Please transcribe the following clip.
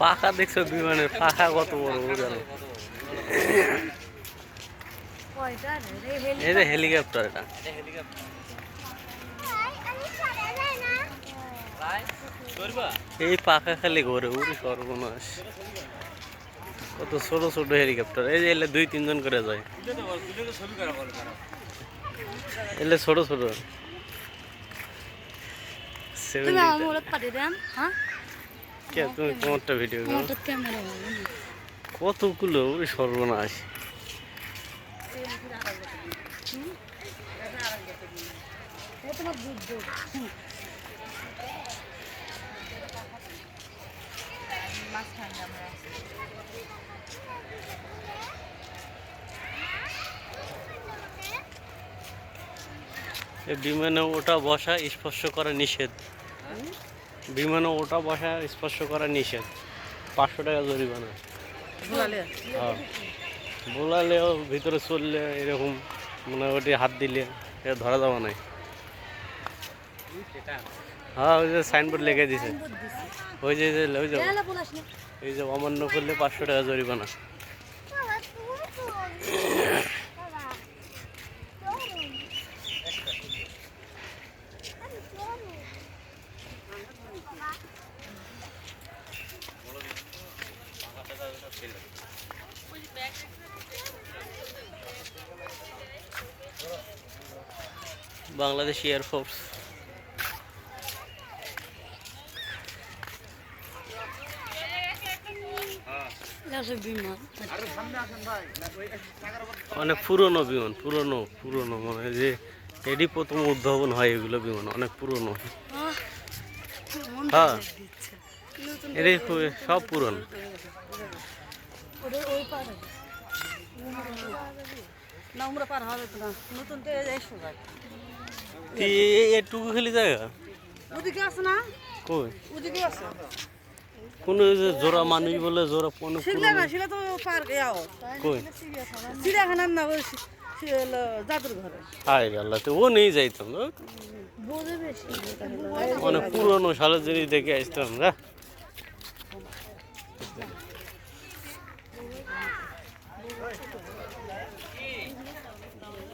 পাখা দেখছ বিমানের পাখা কত বড় উড়ানো এই যে হেলিকপ্টার এটা। এই পাখা খালি ঘরে উড়ে সর্বনাশ। কত ছোট ছোট হেলিকপ্টার এই যে এলে দুই তিনজন করে যায়। এলে ছোট ছোট। হ্যাঁ? কে তুমি তোমারটা ভিডিও কতগুলো ওরে সর্বনাশ। তোমার বুদ্ধ এ বিমানে ওটা বসা স্পর্শ করা নিষেধ। বিমানে ওটা বসা স্পর্শ করা নিষেধ। পাঁচশো টাকা জরিমানা। হ্যাঁ। বোলালেও ভিতরে চললে এরকম মোটামুটি হাত দিলে এটা ধরা যাবে না। হ্যাঁ ওই যে সাইনবোর্ড লেগে দিছে। ওই যে ওই যে, এই যে অমান্য করলে পাঁচশো টাকা জরিমানা। বাংলাদেশ এয়ারফোর্স এলা সব বিমান অনেক পুরনো বিমান পুরনো পুরনো মানে যে এটি প্রথম উদ্ভাবন হয় এগুলো বিমান অনেক পুরনো। হ্যাঁ। এটি সব পুরনো। এটুকু খালি জায়গা? ওদিকে আছে না? কই? ওদিকে আছে। কোন জোড়া মানুষ বলে জোড়া কোন শিখলে না তো পার যাও কই? চিড়িয়াখানার না জাদুর ঘরে। হাই আল্লাহ তো ও নেই যাইতাম অনেক মানে পুরনো সালের জিনিস দেখে আসতাম না